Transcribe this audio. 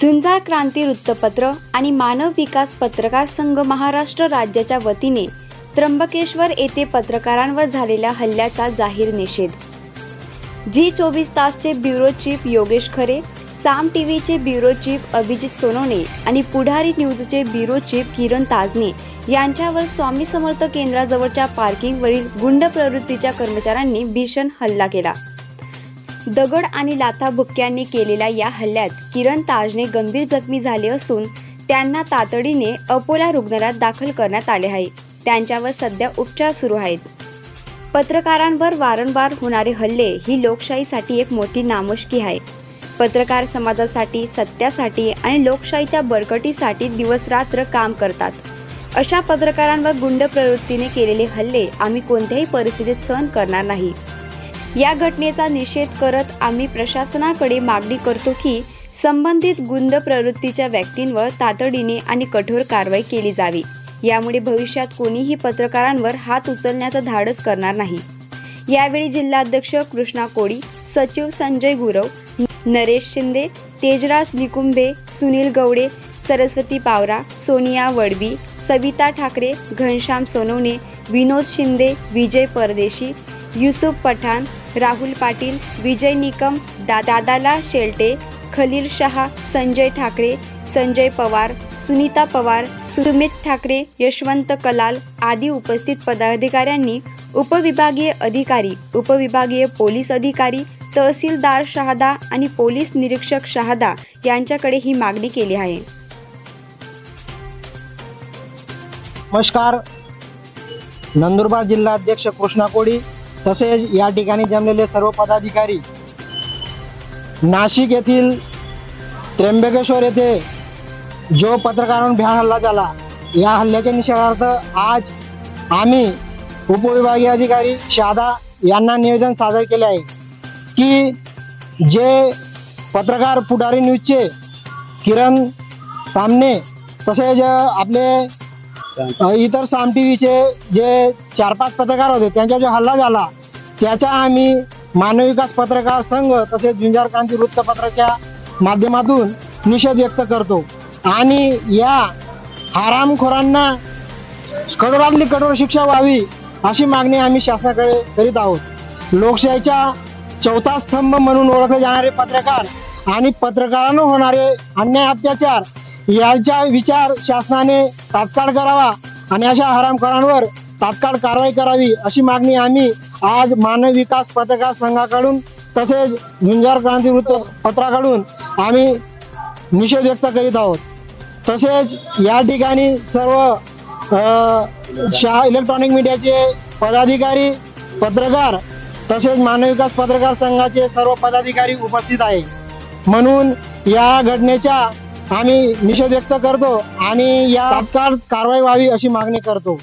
झुंजार क्रांती वृत्तपत्र आणि मानव विकास पत्रकार संघ महाराष्ट्र राज्याच्या वतीने त्र्यंबकेश्वर येथे पत्रकारांवर झालेल्या हल्ल्याचा जाहीर निषेध. झी चोवीस तासचे ब्युरो चीफ योगेश खरे साम टीव्हीचे ब्युरो चीफ अभिजित सोनवणे आणि पुढारी न्यूजचे ब्युरो चीफ किरण ताजने यांच्यावर स्वामी समर्थ केंद्राजवळच्या पार्किंगवरील गुंड प्रवृत्तीच्या कर्मचाऱ्यांनी भीषण हल्ला केला. दगड आणि लाथाबुक्क्यांनी केलेल्या या हल्ल्यात किरण ताजने गंभीर जखमी झाले असून त्यांना तातडीने अपोला रुग्णालयात दाखल करण्यात आले आहे. त्यांच्यावर सध्या उपचार सुरू आहेत. पत्रकारांवर वारंवार होणारे हल्ले ही लोकशाहीसाठी एक मोठी नामुष्की आहे. पत्रकार समाजासाठी सत्यासाठी आणि लोकशाहीच्या बळकटीसाठी दिवसरात्र काम करतात. अशा पत्रकारांवर गुंड प्रवृत्तीने केलेले हल्ले आम्ही कोणत्याही परिस्थितीत सहन करणार नाही. या घटनेचा निषेध करत आम्ही प्रशासनाकडे मागणी करतो की संबंधित गुंड प्रवृत्तीच्या व्यक्तींवर तातडीने आणि कठोर कारवाई केली जावी. यामुळे भविष्यात कोणीही पत्रकारांवर हात उचलण्याचं धाडस करणार नाही. यावेळी जिल्हाध्यक्ष कृष्णा कोळी सचिव संजय गुरव नरेश शिंदे तेजराज निकुंभे सुनील गवडे सरस्वती पावरा सोनिया वडवी सविता ठाकरे घनश्याम सोनवणे विनोद शिंदे विजय परदेशी युसुफ पठाण राहुल पाटील विजय निकम दा दादाला शेल्टे खलील शहा संजय ठाकरे संजय पवार सुनीता पवार सुमित ठाकरे यशवंत कलाल आदी उपस्थित पदाधिकाऱ्यांनी उपविभागीय अधिकारी उपविभागीय पोलीस अधिकारी तहसीलदार शहादा आणि पोलीस निरीक्षक शहादा यांच्याकडे ही मागणी केली आहे. नमस्कार. नंदुरबार जिल्हा अध्यक्ष कृष्णा कोळी तसेच या ठिकाणी जमलेले सर्व पदाधिकारी नाशिक येथील त्र्यंबकेश्वर येथे जो पत्रकारांवर भ्याड हल्ला झाला या हल्ल्याच्या निषेधार्थ आज आम्ही उपविभागीय अधिकारी शादा यांना निवेदन सादर केले आहे की जे पत्रकार पुढारी न्यूजचे किरण तामणे तसेच आपले अ, इतर साम टीव्हीचे जे चार पाच पत्रकार होते त्यांचा जो हल्ला झाला त्याचा आम्ही मानव विकास पत्रकार संघ तसेच झुंजार क्रांती वृत्तपत्राच्या माध्यमातून निषेध व्यक्त करतो. आणि या हरामखोरांना कठोरातली कठोर शिक्षा व्हावी अशी मागणी आम्ही शासनाकडे करीत आहोत. लोकशाहीच्या चौथा स्तंभ म्हणून ओळखले जाणारे पत्रकार आणि पत्रकारांना होणारे अन्याय अत्याचार यांचा विचार शासनाने तात्काळ करावा आणि अशा हरामखोरांवर तात्काळ कारवाई करावी अशी मागणी आम्ही आज मानव विकास पत्रकार संघाकडून तसेच झुंजार क्रांती वृत्त पत्राकडून आम्ही निषेध व्यक्त करीत आहोत. तसेच या ठिकाणी सर्व शा इलेक्ट्रॉनिक मीडियाचे पदाधिकारी पत्रकार तसेच मानव विकास पत्रकार संघाचे सर्व पदाधिकारी उपस्थित आहे म्हणून या घटनेच्या आम्ही निषेध व्यक्त करतो आणि या तात्काळ कारवाई व्हावी अशी मागणी करतो.